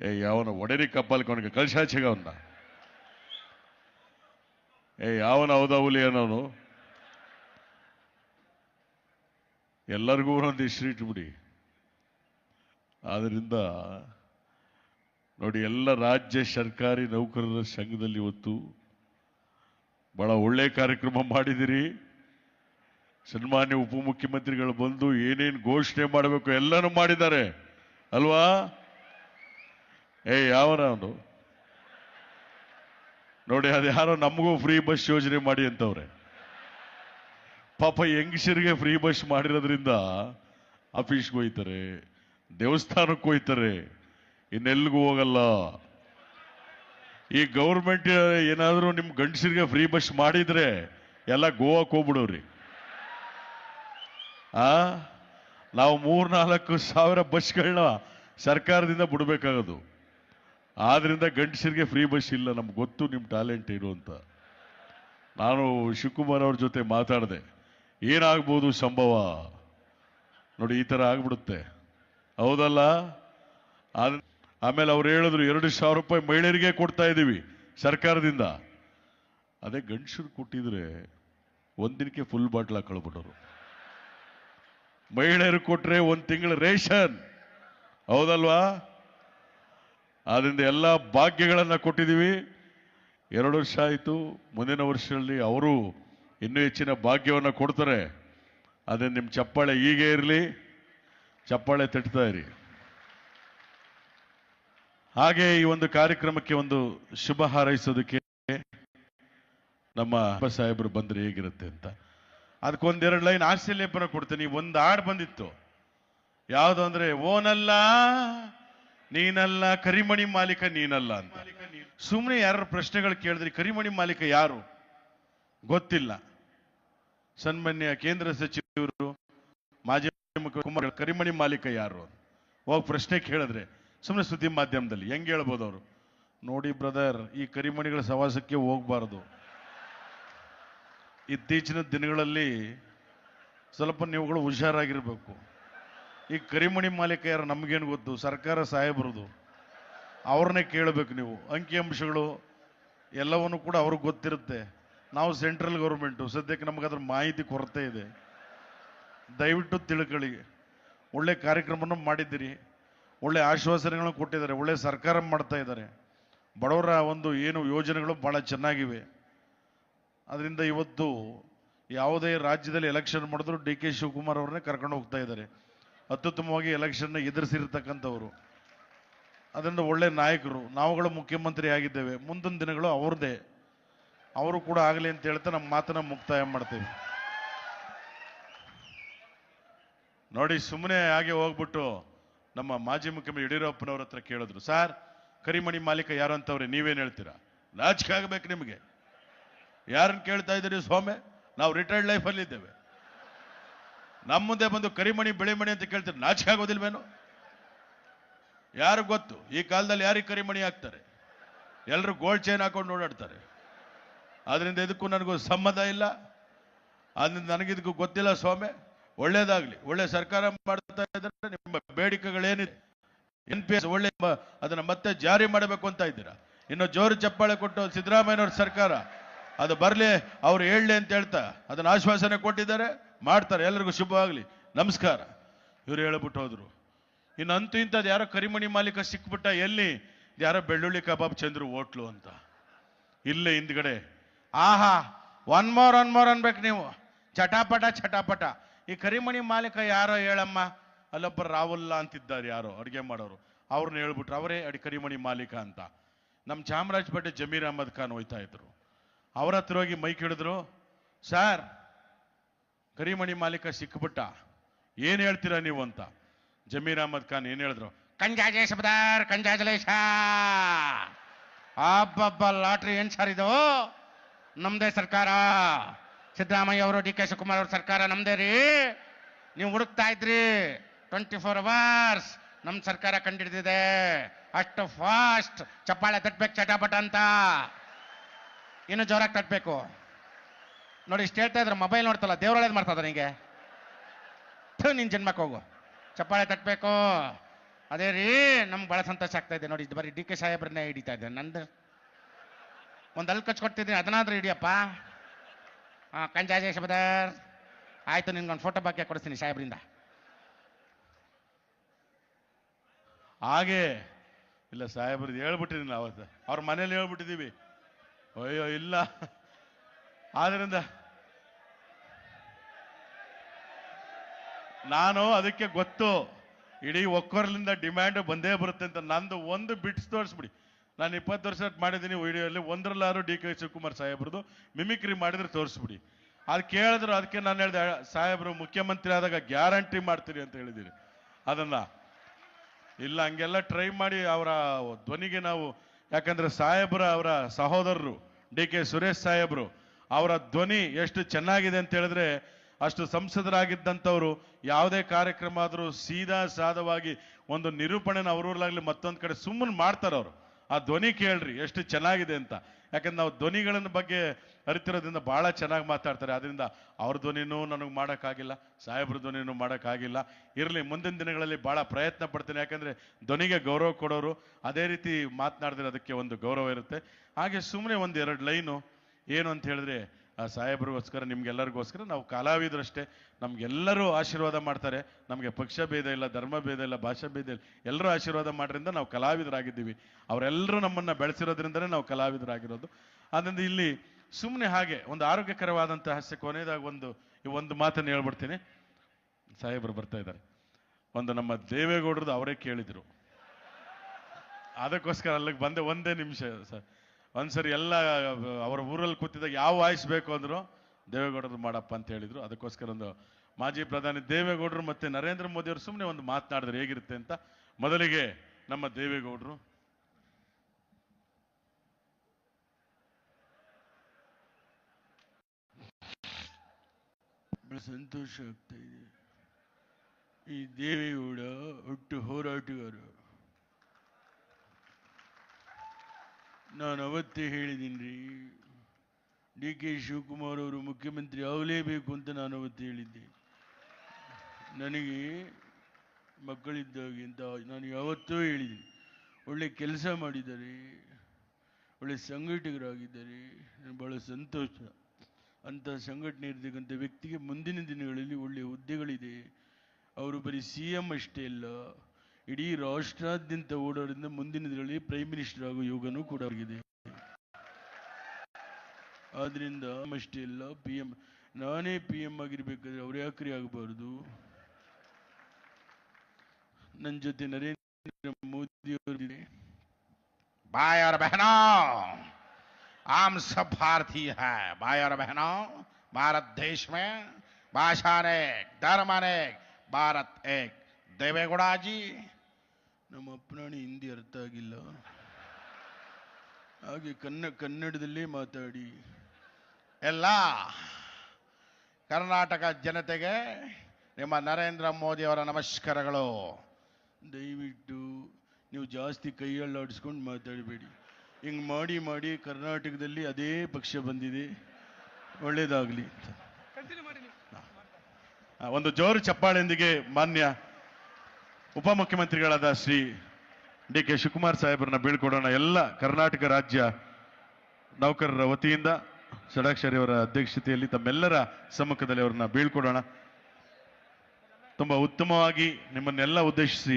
ಏ, ಯಾವನ ಒಡೆರಿ కొనక ಕಳ್ಸಾಚೆಗ ಅವನ್ನ ಏ, ಯಾವನ ಹೌದೌಲಿ ಅನ್ನೋನು? ಎಲ್ಲರಿಗೂ ಒಂದೊಂದು ಹೆಸರು ಇಟ್ಬಿಡಿ. ಆದ್ರಿಂದ ನೋಡಿ, ಎಲ್ಲ ರಾಜ್ಯ ಸರ್ಕಾರಿ ನೌಕರರ ಸಂಘದಲ್ಲಿ ಇವತ್ತು ಬಹಳ ಒಳ್ಳೆ ಕಾರ್ಯಕ್ರಮ ಮಾಡಿದಿರಿ. ಸನ್ಮಾನ್ಯ ಉಪಮುಖ್ಯಮಂತ್ರಿಗಳು ಬಂದು ಏನೇನು ಘೋಷಣೆ ಮಾಡಬೇಕು ಎಲ್ಲನೂ ಮಾಡಿದ್ದಾರೆ. ಅಲ್ವಾ? ಏ, ಯಾವನ ಅವನು ನೋಡಿ, ಅದು ಯಾರೋ ನಮಗೂ ಫ್ರೀ ಬಸ್ ಯೋಜನೆ ಮಾಡಿ ಅಂತವ್ರೆ. ಪಾಪ ಹೆಂಗಸರಿಗೆ ಫ್ರೀ ಬಸ್ ಮಾಡಿರೋದ್ರಿಂದ ಆಫೀಸ್ಗೆ ಹೋಯ್ತಾರೆ, ದೇವಸ್ಥಾನಕ್ಕೆ ಹೋಯ್ತಾರೆ ಇನ್ನೆಲ್ಲಿಗೂ ಹೋಗಲ್ಲ. ಈ ಗೌರ್ಮೆಂಟ್ ಏನಾದರೂ ನಿಮ್ ಗಂಡಸರಿಗೆ ಫ್ರೀ ಬಸ್ ಮಾಡಿದ್ರೆ ಎಲ್ಲ ಗೋವಾಕ್ ಹೋಗ್ಬಿಡೋರಿ ಆ? ನಾವು ಮೂರ್ನಾಲ್ಕು ಸಾವಿರ ಬಸ್ಗಳನ್ನ ಸರ್ಕಾರದಿಂದ ಬಿಡಬೇಕಾಗೋದು. ಆದ್ರಿಂದ ಗಂಡಸರಿಗೆ ಫ್ರೀ ಬಸ್ ಇಲ್ಲ, ನಮ್ಗೆ ಗೊತ್ತು ನಿಮ್ಮ ಟ್ಯಾಲೆಂಟ್ ಏನು ಅಂತ. ನಾನು ಶಿವಕುಮಾರ್ ಅವ್ರ ಜೊತೆ ಮಾತಾಡಿದೆ. ಏನಾಗ್ಬೋದು ಸಂಭವ? ನೋಡಿ, ಈ ಥರ ಆಗ್ಬಿಡುತ್ತೆ. ಹೌದಲ್ಲ? ಆಮೇಲೆ ಅವ್ರು ಹೇಳಿದ್ರು, ಎರಡು ಸಾವಿರ ರೂಪಾಯಿ ಮಹಿಳೆಯರಿಗೆ ಕೊಡ್ತಾ ಇದ್ದೀವಿ ಸರ್ಕಾರದಿಂದ. ಅದೇ ಗಂಡಸರು ಕೊಟ್ಟಿದ್ರೆ ಒಂದಿನಕ್ಕೆ ಫುಲ್ ಬಾಟ್ಲ್ ಹಾಕೊಳ್ಬಿಟ್ಟರು ಮಹಿಳೆಯರು ಕೊಟ್ರೆ ಒಂದು ತಿಂಗಳ ರೇಷನ್. ಹೌದಲ್ವಾ? ಆದ್ರಿಂದ ಎಲ್ಲ ಭಾಗ್ಯಗಳನ್ನ ಕೊಟ್ಟಿದ್ದೀವಿ ಎರಡು ವರ್ಷ ಆಯಿತು. ಮುಂದಿನ ವರ್ಷದಲ್ಲಿ ಅವರು ಇನ್ನೂ ಹೆಚ್ಚಿನ ಭಾಗ್ಯವನ್ನು ಕೊಡ್ತಾರೆ. ಅದೇ ನಿಮ್ಮ ಚಪ್ಪಾಳೆ ಹೀಗೆ ಇರಲಿ. ಚಪ್ಪಾಳೆ ತಟ್ತಾ ಇರಿ. ಹಾಗೆ ಈ ಒಂದು ಕಾರ್ಯಕ್ರಮಕ್ಕೆ ಒಂದು ಶುಭ ಹಾರೈಸೋದಕ್ಕೆ ನಮ್ಮ ಸಾಹೇಬರು ಬಂದ್ರೆ ಹೇಗಿರುತ್ತೆ ಅಂತ. ಅದಕ್ಕೊಂದೆರಡು ಲೈನ್ ಆಸ್ಟ್ರೇಲಿಯಪ್ಪನ ಕೊಡ್ತೀನಿ. ಒಂದು ಹಾಡು ಬಂದಿತ್ತು. ಯಾವುದು ಅಂದ್ರೆ, ಓನಲ್ಲ, ನೀನಲ್ಲ, ಕರಿಮಣಿ ಮಾಲೀಕ ನೀನಲ್ಲ ಅಂತ. ಸುಮ್ಮನೆ ಯಾರು ಪ್ರಶ್ನೆಗಳು ಕೇಳಿದ್ರಿ, ಕರಿಮಣಿ ಮಾಲೀಕ ಯಾರು? ಗೊತ್ತಿಲ್ಲ. ಸನ್ಮಾನ್ಯ ಕೇಂದ್ರ ಸಚಿವರು, ಮಾಜಿ ಮುಖ್ಯಮಂತ್ರಿ ಕರಿಮಣಿ ಮಾಲೀಕ ಯಾರು ಹೋಗಿ ಪ್ರಶ್ನೆ ಕೇಳಿದ್ರೆ ಸುಮ್ಮನೆ ಸುದ್ದಿ ಮಾಧ್ಯಮದಲ್ಲಿ, ಹೆಂಗೆ ಹೇಳ್ಬೋದು ಅವರು? ನೋಡಿ ಬ್ರದರ್, ಈ ಕರಿಮಣಿಗಳ ಸವಾಸಕ್ಕೆ ಹೋಗ್ಬಾರ್ದು. ಇತ್ತೀಚಿನ ದಿನಗಳಲ್ಲಿ ಸ್ವಲ್ಪ ನೀವುಗಳು ಹುಷಾರಾಗಿರ್ಬೇಕು. ಈ ಕರಿಮಣಿ ಮಾಲೀಕ ಯಾರು ನಮಗೇನು ಗೊತ್ತು? ಸರ್ಕಾರ ಸಾಹೇಬರದು. ಅವ್ರನ್ನೇ ಕೇಳಬೇಕು ನೀವು. ಅಂಕಿಅಂಶಗಳು ಎಲ್ಲವನ್ನು ಕೂಡ ಅವ್ರಿಗೆ ಗೊತ್ತಿರುತ್ತೆ. ನಾವು ಸೆಂಟ್ರಲ್ ಗೌರ್ಮೆಂಟು. ಸದ್ಯಕ್ಕೆ ನಮಗೆ ಅದರ ಮಾಹಿತಿ ಕೊರತೆ ಇದೆ. ದಯವಿಟ್ಟು ತಿಳ್ಕೊಳ್ಳಿ. ಒಳ್ಳೆ ಕಾರ್ಯಕ್ರಮನ ಮಾಡಿದ್ದೀರಿ. ಒಳ್ಳೆ ಆಶ್ವಾಸನೆಗಳನ್ನು ಕೊಟ್ಟಿದ್ದಾರೆ. ಒಳ್ಳೆ ಸರ್ಕಾರ ಮಾಡ್ತಾ ಇದ್ದಾರೆ. ಬಡವರ ಒಂದು ಏನು ಯೋಜನೆಗಳು ಭಾಳ ಚೆನ್ನಾಗಿವೆ. ಅದರಿಂದ ಇವತ್ತು ಯಾವುದೇ ರಾಜ್ಯದಲ್ಲಿ ಎಲೆಕ್ಷನ್ ಮಾಡಿದ್ರು ಡಿ ಕೆ ಶಿವಕುಮಾರ್ ಅವ್ರನ್ನೇ ಕರ್ಕೊಂಡು ಹೋಗ್ತಾ ಇದ್ದಾರೆ. ಅತ್ಯುತ್ತಮವಾಗಿ ಎಲೆಕ್ಷನ್ನ ಎದುರಿಸಿರ್ತಕ್ಕಂಥವ್ರು. ಅದರಿಂದ ಒಳ್ಳೆ ನಾಯಕರು, ನಾವುಗಳು ಮುಖ್ಯಮಂತ್ರಿ ಆಗಿದ್ದೇವೆ. ಮುಂದಿನ ದಿನಗಳು ಅವ್ರದ್ದೇ. ಅವರು ಕೂಡ ಆಗಲಿ ಅಂತ ಹೇಳ್ತಾ ನಮ್ಮ ಮಾತನ್ನ ಮುಕ್ತಾಯ ಮಾಡ್ತೇವೆ. ನೋಡಿ ಸುಮ್ಮನೆ ಹಾಗೆ ಹೋಗ್ಬಿಟ್ಟು ನಮ್ಮ ಮಾಜಿ ಮುಖ್ಯಮಂತ್ರಿ ಯಡಿಯೂರಪ್ಪನವ್ರ ಹತ್ರ ಕೇಳಿದ್ರು, ಸರ್, ಕರಿಮಣಿ ಮಾಲೀಕ ಯಾರು ಅಂತವ್ರೆ? ನೀವೇನ್ ಹೇಳ್ತೀರಾ? ನಾಚಿಕೆ ಆಗ್ಬೇಕು ನಿಮಗೆ. ಯಾರನ್ನ ಕೇಳ್ತಾ ಇದ್ದೀರಿ ಸ್ವಾಮಿ? ನಾವು ರಿಟೈರ್ಡ್ ಲೈಫಲ್ಲಿ ಇದ್ದೇವೆ. ನಮ್ಮ ಮುಂದೆ ಬಂದು ಕರಿಮಣಿ, ಬೆಳೆಮಣಿ ಅಂತ ಕೇಳ್ತಾರೆ ನಾಚಿಕೆ ಆಗೋದಿಲ್ವೇನು? ಯಾರು ಗೊತ್ತು? ಈ ಕಾಲದಲ್ಲಿ ಯಾರಿಗೆ ಕರಿಮಣಿ ಹಾಕ್ತಾರೆ? ಎಲ್ಲರೂ ಗೋಲ್ಡ್ ಚೈನ್ ಹಾಕೊಂಡು ಓಡಾಡ್ತಾರೆ. ಆದ್ರಿಂದ ಇದಕ್ಕೂ ನನಗೂ ಸಮ್ಮತ ಇಲ್ಲ. ಅದರಿಂದ ನನಗಿದಕ್ಕೂ ಗೊತ್ತಿಲ್ಲ ಸ್ವಾಮಿ. ಒಳ್ಳೇದಾಗ್ಲಿ. ಒಳ್ಳೆ ಸರ್ಕಾರ ಮಾಡ್ತಾ ಇದ್ದಾರೆ ನಿಮ್ಮ ಬೇಡಿಕೆಗಳೇನಿದೆ? ಎನ್ ಪಿ ಎಸ್ ಒಳ್ಳೆ ಅದನ್ನ ಮತ್ತೆ ಜಾರಿ ಮಾಡಬೇಕು ಅಂತ ಇದ್ದೀರಾ? ಇನ್ನು ಜೋರು ಚಪ್ಪಾಳೆ ಕೊಟ್ಟು ಸಿದ್ದರಾಮಯ್ಯನವ್ರ ಸರ್ಕಾರ ಅದು ಬರಲಿ, ಅವ್ರು ಹೇಳಲಿ ಅಂತ ಹೇಳ್ತಾ, ಅದನ್ನ ಆಶ್ವಾಸನೆ ಕೊಟ್ಟಿದ್ದಾರೆ. ಮಾಡ್ತಾರೆ ಎಲ್ಲರಿಗೂ ಶುಭವಾಗಲಿ. ನಮಸ್ಕಾರ. ಇವ್ರು ಹೇಳ್ಬಿಟ್ಟು ಹೋದ್ರು. ಇನ್ನು ಅಂತೂ ಇಂಥದ್ದು ಯಾರೋ ಕರಿಮಣಿ ಮಾಲೀಕ ಸಿಕ್ಬಿಟ್ಟ ಎಲ್ಲಿ? ಯಾರೋ ಬೆಳ್ಳುಳ್ಳಿ ಕಬಾಬ್ ಚಂದ್ರು ಓಟ್ಲು ಅಂತ. ಇಲ್ಲೇ ಹಿಂದ್ಗಡೆ. ಆಹಾ ಒನ್ ಮೋರ್ ಒನ್ ಮೋರ್ ಅನ್ಬೇಕು ನೀವು. ಚಟಾಪಟ ಚಟಾಪಟ ಈ ಕರಿಮಣಿ ಮಾಲೀಕ ಯಾರೋ ಹೇಳಮ್ಮ? ಅಲ್ಲೊಬ್ಬ ರಾಹುಲ್ ಅಂತಿದ್ದಾರೆ ಯಾರೋ, ಅಡುಗೆ ಮಾಡೋರು. ಅವ್ರನ್ನ ಹೇಳ್ಬಿಟ್ರು, ಅವರೇ ಅಡಿ ಕರಿಮಣಿ ಮಾಲೀಕ ಅಂತ. ನಮ್ಮ ಚಾಮರಾಜಪೇಟೆ ಜಮೀರ್ ಅಹಮದ್ ಖಾನ್ ಹೋಯ್ತಾ ಇದ್ರು. ಅವ್ರ ಹತ್ರ ಹೋಗಿ ಮೈಕ್ ಹಿಡಿದ್ರು, ಸರ್, ಕರಿಮಣಿ ಮಾಲೀಕ ಸಿಕ್ಬಿಟ್ಟ. ಏನು ಹೇಳ್ತೀರಾ ನೀವು ಅಂತ? ಜಮೀರ್ ಅಹಮದ್ ಖಾನ್ ಏನು ಹೇಳಿದ್ರು ಕಂಜಾಜೇಶ ಬದಾರ್ ಕಂಜಾಜಲೇಶ ಅಬ್ಬಬ್ಬ, ಲಾಟ್ರಿ ಏನು ಸರ್ ಇದು? ನಮ್ಮದೇ ಸರ್ಕಾರ. ಸಿದ್ದರಾಮಯ್ಯ ಅವರು, ಡಿ ಕೆ ಶಿವಕುಮಾರ್ ಅವ್ರ ಸರ್ಕಾರ ನಮ್ದೇ ರೀ. ನೀವು ಹುಡುಕ್ತಾ ಇದ್ರಿ. ಟ್ವೆಂಟಿ ಫೋರ್ ಅವರ್ಸ್ ನಮ್ಮ ಸರ್ಕಾರ ಕಂಡಿಡ್ದಿದೆ. ಅಷ್ಟು ಫಾಸ್ಟ್ ಚಪ್ಪಾಳೆ ತಟ್ಬೇಕು, ಚಟಾಪಟ ಅಂತ. ಇನ್ನು ಜೋರಾಗಿ ತಟ್ಬೇಕು. ನೋಡಿ, ಇಷ್ಟು ಹೇಳ್ತಾ ಇದ್ರೆ ಮೊಬೈಲ್ ನೋಡ್ತಲ್ಲ ದೇವ್ರೊಳೇದು ಮಾಡ್ತದ ನಿಂಗೆ ಥೂ ನಿನ್ನ ಜನ್ಮಕ್ಕೆ ಹೋಗು. ಚಪ್ಪಾಳೆ ತಟ್ಟಬೇಕು ಅದೇ ರೀ, ನಮ್ಗೆ ಭಾಳ ಸಂತೋಷ ಆಗ್ತಾ ಇದೆ. ನೋಡಿ, ಇದು ಬರೀ ಡಿ ಕೆ ಸಾಹೇಬ್ರನ್ನೇ ಹಿಡಿತಾ ಇದ್ದೆ ನಂದು ಒಂದು ಅಲ್ಲಿ ಕಚ್ಕೊಡ್ತಿದ್ದೀನಿ ಅದನ್ನಾದ್ರೂ ಹಿಡಿಯಪ್ಪ. ಹಾಂ ಕಂಜಾಜೇಶ್ ಬದರ್ ಆಯ್ತು ನಿನ್ಗೊಂದು ಫೋಟೋ ಬಾಕಿ ಕೊಡಿಸ್ತೀನಿ ಸಾಹೇಬ್ರಿಂದ. ಹಾಗೆ, ಇಲ್ಲ, ಸಾಹೇಬ್ರದ್ದು ಹೇಳ್ಬಿಟ್ಟಿದ್ದೀನಿ ಅವತ್ತು. ಅವ್ರ ಮನೇಲಿ ಹೇಳ್ಬಿಟ್ಟಿದ್ದೀವಿ. ಅಯ್ಯೋ, ಇಲ್ಲ. ಆದ್ರಿಂದ ನಾನು ಅದಕ್ಕೆ ಗೊತ್ತು. ಇಡೀ ಒಕ್ಕೊರ್ಲಿಂದ ಡಿಮ್ಯಾಂಡ್ ಬಂದೇ ಬರುತ್ತೆ ಅಂತ ನಂದು ಒಂದು ಬಿಟ್ಸ್ ತೋರಿಸ್ಬಿಡಿ. ನಾನು ಇಪ್ಪತ್ತು ವರ್ಷ ಮಾಡಿದ್ದೀನಿ ವಿಡಿಯೋಲ್ಲಿ ಒಂದರಲ್ಲಾರು ಡಿ ಕೆ ಶಿವಕುಮಾರ್ ಸಾಹೇಬ್ರದ್ದು ಮಿಮಿಕ್ರಿ ಮಾಡಿದ್ರೆ ತೋರಿಸ್ಬಿಡಿ. ಅದು ಕೇಳಿದ್ರು, ಅದಕ್ಕೆ ನಾನು ಹೇಳಿದೆ, ಸಾಹೇಬರು, ಮುಖ್ಯಮಂತ್ರಿ ಆದಾಗ ಗ್ಯಾರಂಟಿ ಮಾಡ್ತೀರಿ ಅಂತ ಹೇಳಿದ್ದೀನಿ ಅದನ್ನ. ಇಲ್ಲ, ಹಂಗೆಲ್ಲ ಟ್ರೈ ಮಾಡಿ ಅವರ ಧ್ವನಿಗೆ ನಾವು, ಯಾಕಂದ್ರೆ ಸಾಹೇಬ್ರ ಅವರ ಸಹೋದರರು. ಡಿ ಕೆ ಸುರೇಶ್ ಸಾಹೇಬ್ರು, ಅವರ ಧ್ವನಿ ಎಷ್ಟು ಚೆನ್ನಾಗಿದೆ ಅಂತ ಹೇಳಿದ್ರೆ, ಅಷ್ಟು ಸಂಸದರಾಗಿದ್ದಂಥವ್ರು ಯಾವುದೇ ಕಾರ್ಯಕ್ರಮ ಆದರೂ ಸೀದಾ ಸಾದವಾಗಿ ಒಂದು ನಿರೂಪಣೆನ ಅವ್ರೂರ್ಲಾಗ್ಲಿ ಮತ್ತೊಂದು ಕಡೆ ಸುಮ್ಮನೆ ಮಾಡ್ತಾರೆ ಅವರು ಆ ಧ್ವನಿ ಕೇಳ್ರಿ, ಎಷ್ಟು ಚೆನ್ನಾಗಿದೆ ಅಂತ. ಯಾಕಂದ್ರೆ ನಾವು ಧ್ವನಿಗಳನ್ನ ಬಗ್ಗೆ ಅರಿತಿರೋದ್ರಿಂದ ಬಹಳ ಚೆನ್ನಾಗಿ ಮಾತಾಡ್ತಾರೆ. ಅದರಿಂದ ಅವ್ರ ಧ್ವನಿನೂ ನನಗೆ ಮಾಡೋಕ್ಕಾಗಿಲ್ಲ, ಸಾಹೇಬ್ರ ಧ್ವನಿನೂ ಮಾಡೋಕ್ಕಾಗಿಲ್ಲ. ಇರಲಿ, ಮುಂದಿನ ದಿನಗಳಲ್ಲಿ ಭಾಳ ಪ್ರಯತ್ನ ಪಡ್ತೀನಿ. ಯಾಕಂದರೆ ಧ್ವನಿಗೆ ಗೌರವ ಕೊಡೋರು ಅದೇ ರೀತಿ ಮಾತನಾಡಿದ್ರೆ ಅದಕ್ಕೆ ಒಂದು ಗೌರವ ಇರುತ್ತೆ. ಹಾಗೆ ಸುಮ್ಮನೆ ಒಂದು ಎರಡು ಲೈನು ಏನು ಅಂತ ಹೇಳಿದ್ರೆ ಆ ಸಾಹೇಬ್ರಿಗೋಸ್ಕರ, ನಿಮ್ಗೆಲ್ಲರಿಗೋಸ್ಕರ ನಾವು ಕಲಾವಿದರಷ್ಟೇ ನಮ್ಗೆಲ್ಲರೂ ಆಶೀರ್ವಾದ ಮಾಡ್ತಾರೆ. ನಮಗೆ ಪಕ್ಷ ಭೇದ ಇಲ್ಲ, ಧರ್ಮ ಭೇದ ಇಲ್ಲ, ಭಾಷಾ ಭೇದ ಇಲ್ಲ, ಎಲ್ಲರೂ ಆಶೀರ್ವಾದ ಮಾಡ್ರಿಂದ ನಾವು ಕಲಾವಿದರಾಗಿದ್ದೀವಿ. ಅವರೆಲ್ಲರೂ ನಮ್ಮನ್ನು ಬೆಳೆಸಿರೋದ್ರಿಂದಲೇ ನಾವು ಕಲಾವಿದರಾಗಿರೋದು. ಆದ್ದರಿಂದ ಇಲ್ಲಿ ಸುಮ್ಮನೆ ಹಾಗೆ ಒಂದು ಆರೋಗ್ಯಕರವಾದಂಥ ಹಾಸ್ಯ, ಕೊನೆಯದಾಗ ಒಂದು, ಈ ಒಂದು ಮಾತನ್ನು ಹೇಳ್ಬಿಡ್ತೀನಿ. ಸಾಹೇಬರು ಬರ್ತಾ ಇದ್ದಾರೆ. ಒಂದು ನಮ್ಮ ದೇವೇಗೌಡರದು ಅವರೇ ಕೇಳಿದರು. ಅದಕ್ಕೋಸ್ಕರ ಅಲ್ಲಿಗೆ ಬಂದೆ, ಒಂದೇ ನಿಮಿಷ ಸರ್. ಒಂದ್ಸರಿ ಎಲ್ಲ, ಅವರ ಊರಲ್ಲಿ ಕೂತಿದ್ದಾಗ ಯಾವ ವಾಯ್ಸ್ ಬೇಕು ಅಂದ್ರು, ದೇವೇಗೌಡರು ಮಾಡಪ್ಪ ಅಂತ ಹೇಳಿದ್ರು. ಅದಕ್ಕೋಸ್ಕರ ಒಂದು ಮಾಜಿ ಪ್ರಧಾನಿ ದೇವೇಗೌಡರು ಮತ್ತೆ ನರೇಂದ್ರ ಮೋದಿ ಅವರು ಸುಮ್ಮನೆ ಒಂದು ಮಾತನಾಡಿದ್ರೆ ಹೇಗಿರುತ್ತೆ ಅಂತ ಮೊದಲಿಗೆ ನಮ್ಮ ದೇವೇಗೌಡರು. ಸಂತೋಷ ಆಗ್ತಾ ಇದೆ. ಈ ದೇವೇಗೌಡ ಹುಟ್ಟು ಹೋರಾಟಗಾರ. ನಾನು ಅವತ್ತೇ ಹೇಳಿದ್ದೀನಿ ರೀ ಡಿ ಕೆ ಶಿವಕುಮಾರ್ ಅವರು ಮುಖ್ಯಮಂತ್ರಿ ಆಗಲೇಬೇಕು ಅಂತ ನಾನು ಅವತ್ತು ಹೇಳಿದ್ದೆ. ನನಗೆ ಮಕ್ಕಳಿದ್ದಾಗೆ ಅಂತ ನಾನು ಯಾವತ್ತೂ ಹೇಳಿದ್ದೀನಿ ಒಳ್ಳೆ ಕೆಲಸ ಮಾಡಿದ್ದಾರೆ. ಒಳ್ಳೆ ಸಂಘಟಕರಾಗಿದ್ದಾರೆ. ನನಗೆ ಬಹಳ ಸಂತೋಷ. ಅಂಥ ಸಂಘಟನೆ ಇರತಕ್ಕಂಥ ವ್ಯಕ್ತಿಗೆ ಮುಂದಿನ ದಿನಗಳಲ್ಲಿ ಒಳ್ಳೆಯ ಹುದ್ದೆಗಳಿದೆ. ಅವರು ಬರೀ ಸಿ ಎಂ ಅಷ್ಟೇ ಅಲ್ಲ ಇಡೀ ರಾಷ್ಟ್ರಾದ್ಯಂತ ಓಡಾಡಿದ ಮುಂದಿನ ದಿನಗಳಲ್ಲಿ ಪ್ರೈಮ್ ಮಿನಿಸ್ಟರ್ ಆಗೋ ಯೋಗನೂ ಕೂಡ ಆಗಿದೆ ಆದ್ರಿಂದ ಅಷ್ಟೇ ಅಲ್ಲ ಪಿ ಎಂ ನಾನೇ ಪಿ ಎಂ ಆಗಿರ್ಬೇಕಾದ್ರೆ ಅವ್ರು ಯಾಕ್ರಿ ಆಗಬಾರ್ದು ನನ್ನ ಜೊತೆ ನರೇಂದ್ರ ಮೋದಿ ಅವರಿದೆ भाई और बहनों आम सब भारतीय है भाई और बहनों भारत देश में भाषा अनेक धर्म अनेक भारत एक देवेगौड़ा जी ನಮ್ಮ ಅಪ್ಪನಾಣಿ ಹಿಂದಿ ಅರ್ಥ ಆಗಿಲ್ಲ. ಹಾಗೆ ಕನ್ನ ಕನ್ನಡದಲ್ಲೇ ಮಾತಾಡಿ. ಎಲ್ಲ ಕರ್ನಾಟಕ ಜನತೆಗೆ ನಿಮ್ಮ ನರೇಂದ್ರ ಮೋದಿ ಅವರ ನಮಸ್ಕಾರಗಳು. ದಯವಿಟ್ಟು ನೀವು ಜಾಸ್ತಿ ಕೈಯಲ್ಲಾಡಿಸ್ಕೊಂಡು ಮಾತಾಡಬೇಡಿ. ಹಿಂಗೆ ಮಾಡಿ ಮಾಡಿ ಕರ್ನಾಟಕದಲ್ಲಿ ಅದೇ ಪಕ್ಷ ಬಂದಿದೆ. ಒಳ್ಳೆಯದಾಗಲಿ ಒಂದು ಜೋರು ಚಪ್ಪಾಳೆಯೊಂದಿಗೆ ಮಾನ್ಯ ಉಪಮುಖ್ಯಮಂತ್ರಿಗಳಾದ ಶ್ರೀ ಡಿ ಕೆ ಶಿವಕುಮಾರ್ ಸಾಹೇಬರನ್ನ ಬೀಳ್ಕೊಡೋಣ ಎಲ್ಲ ಕರ್ನಾಟಕ ರಾಜ್ಯ ನೌಕರರ ವತಿಯಿಂದ ಷಡಾಕ್ಷರಿಯವರ ಅಧ್ಯಕ್ಷತೆಯಲ್ಲಿ ತಮ್ಮೆಲ್ಲರ ಸಮ್ಮುಖದಲ್ಲಿ ಅವರನ್ನ ಬೀಳ್ಕೊಡೋಣ. ತುಂಬಾ ಉತ್ತಮವಾಗಿ ನಿಮ್ಮನ್ನೆಲ್ಲ ಉದ್ದೇಶಿಸಿ